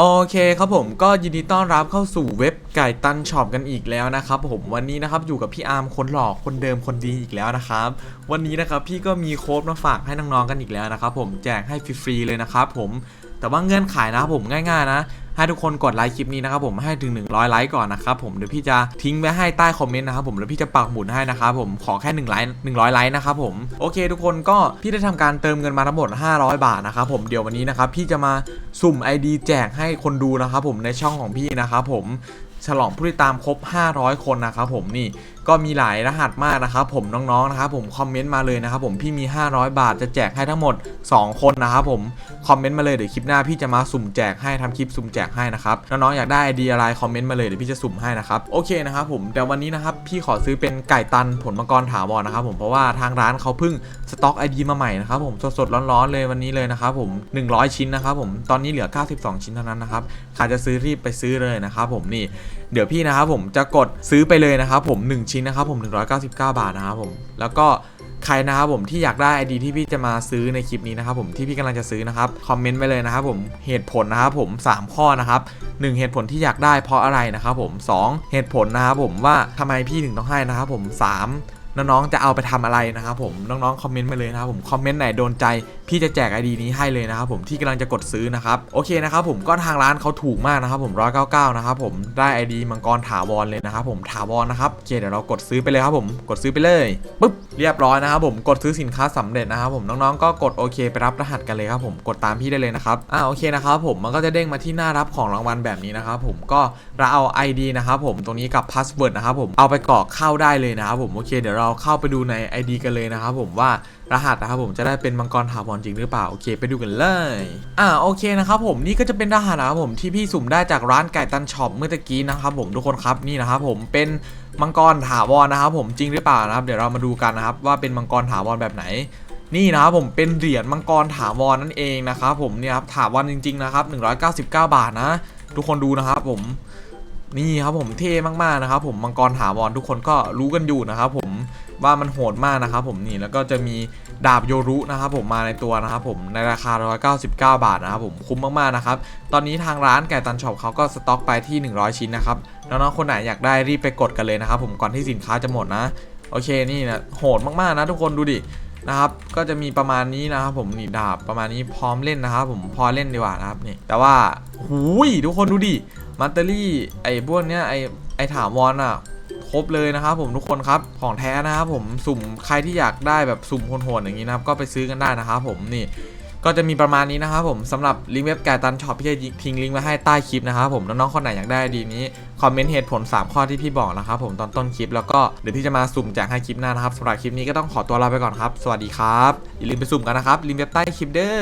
โอเคครับผมก็ยินดีต้อนรับเข้าสู่เว็บไก่ตันช็อปกันอีกแล้วนะครับผมวันนี้นะครับอยู่กับพี่อาร์มคนหลอกคนเดิมคนดีอีกแล้วนะครับวันนี้นะครับพี่ก็มีโค้ดมาฝากให้น้องๆกันอีกแล้วนะครับผมแจกให้ฟรีๆเลยนะครับผม แต่ว่าเงื่อนไขนะครับผมง่ายๆนะให้ทุกคนกดไลค์คลิปนี้นะครับผมให้ถึง 100 ไลค์ก่อนนะครับผมเดี๋ยวพี่จะทิ้งไว้ให้ใต้คอมเมนต์นะครับผมแล้วพี่จะปักหมุดให้นะครับผมขอแค่1ไลค์100 ไลค์นะครับผมโอเค ทุกคนก็พี่ได้ทำการเติมเงินมาทั้งหมด 500 บาทนะครับผมเดี๋ยววันนี้นะครับพี่จะมาสุ่ม ID แจกให้คนดูนะครับผมในช่องของพี่นะครับผมฉลองผู้ติดตามครบ 500 คนนะครับผมนี่ ก็มีหลายรหัสมากนะครับผมน้องๆนะครับผมคอมเมนต์มาเลยนะครับผมพี่มี 500 บาทจะแจกให้ทั้งหมด 2 คนนะครับผมคอมเมนต์มาเลยเดี๋ยวคลิปหน้าพี่จะมาสุ่มแจกให้ทำคลิปสุ่มแจกให้นะครับน้องๆอยากได้ไอเดียอะไรคอมเมนต์มาเลยเดี๋ยวพี่จะสุ่มให้นะครับโอเคนะครับผมแต่วันนี้นะครับพี่ขอซื้อเป็นไก่ตันผลมังกรถาวรนะครับผมเพราะว่าทางร้านเขาเพิ่งสต็อกไอดีมาใหม่นะครับผมสดๆร้อนๆเลยวันนี้เลยนะครับผม 100 ชิ้นนะครับผมตอนนี้เหลือ 92 ชิ้นเท่านั้นนะครับใครจะซื้อรีบไปซื้อเลยนะครับผมนี่เดี๋ยวพี่นะครับผมจะกดซื้อไปเลยนะครับผม1ชิ้นนะครับผม 199 บาทนะครับผม แล้วก็ใครนะครับผมที่อยากได้ ID ที่พี่จะมาซื้อในคลิปนี้นะครับผมที่พี่กำลังจะซื้อนะครับคอมเมนต์ไว้เลยนะครับผมเหตุผลนะครับผม 3 ข้อนะครับ 1 เหตุผลที่อยากได้เพราะอะไรนะครับผม 2 เหตุผลนะครับผมว่าทำไมพี่ถึงต้องให้นะครับผม 3 น้องๆจะเอาไปทำอะไรนะครับผมน้องๆคอมเมนต์มาเลยนะครับผมคอมเมนต์ไหนโดนใจ พี่จะแจก ID นี้ให้เลยนะครับผมที่กำลังจะกดซื้อนะครับโอเคนะครับผมก็ทางร้านเขาถูกมากนะครับผม199นะครับผมได้ ID มังกรถาวรเลยนะครับผมถาวรนะครับโอเคเดี๋ยวเรากดซื้อไปเลยครับผมกดซื้อไปเลยปุ๊บเรียบร้อยนะครับผมกดซื้อสินค้าสำเร็จนะครับผมน้องๆก็กดโอเคไปรับรหัสกันเลยครับผมกดตามพี่ได้เลยนะครับอ่าโอเคนะครับผมมันก็จะเด้งมาที่หน้ารับของรางวัลแบบนี้นะครับผมก็เราเอา ID นะครับผมตรงนี้กับพาสเวิร์ดนะครับผมเอาไปกรอกเข้าได้เลยนะครับผมโอเคเดี๋ยวเราเข้าไปดูใน ID กันเลยนะครับผมว่ารหัสนะครับผมจะได้เป็นมังกรถาวรจริงหรือเปล่าโอเค ไปดูกันเลยอ่าโอเคนะครับผมนี่ก็จะเป็นรหัสนะครับผมที่พี่สุ่มได้จากร้านไก่ตันช็อปเมื่อตะกี้นะครับผมทุกคนครับนี่นะครับผมเป็นมังกรถาวรนะครับผมจริงหรือเปล่านะครับเดี๋ยวเรามาดูกันนะครับว่าเป็นมังกรถาวรแบบไหนนี่นะครับผมเป็นเหรียญมังกรถาวรนั่นเองนะครับผมเนี่ยครับถาวรจริงๆนะครับ199 บาทนะ ทุกคนดูนะครับผม นี่ครับผมเท่มากๆนะครับผมมังกรถาวรทุกคนก็รู้กันอยู่นะครับผมว่ามันโหดมากนะครับผมนี่แล้วก็จะมีดาบโยรุนะครับผมมาในตัวนะครับผมในราคา 199 บาทนะครับผมคุ้มมากๆนะครับตอนนี้ทางร้านไก่ตันช็อปเขาก็สต็อกไปที่ 100 ชิ้นนะครับน้องๆคนไหนอยากได้รีบไปกดกันเลยนะครับผมก่อนที่สินค้าจะหมดนะโอเคนี่นะโหดมากๆนะทุกคนดูดินะครับก็จะมีประมาณนี้นะครับผมนี่ดาบประมาณนี้พร้อมเล่นนะครับผมพอเล่นดีกว่านะครับนี่แต่ว่าหูยทุกคนดูดิ มัตเตอรี่ไอ้พวกเนี้ยไอ้ไอ้ถามวอนอะครบเลยนะครับผมทุกคนครับของแท้นะครับผมสุ่มใครที่อยากได้แบบสุ่มโหดๆอย่างนี้นะครับก็ไปซื้อกันได้นะครับผมนี่ก็จะมีประมาณนี้นะครับผมสำหรับลิงก์เว็บไก่ตันช็อปพี่จะทิ้งลิงก์ไว้ให้ใต้คลิปนะครับผมน้องๆคนไหนอยากได้ดีนี้คอมเมนต์เหตุผล 3 ข้อที่พี่บอกนะครับผมตอนต้นคลิปแล้วก็เดี๋ยวพี่จะมาสุ่มแจกให้คลิปหน้านะครับสำหรับคลิปนี้ก็ต้องขอตัวลาไปก่อนครับ สวัสดีครับอย่าลืมไปสุ่มกันนะครับลิงก์เว็บใต้คลิปเด้อ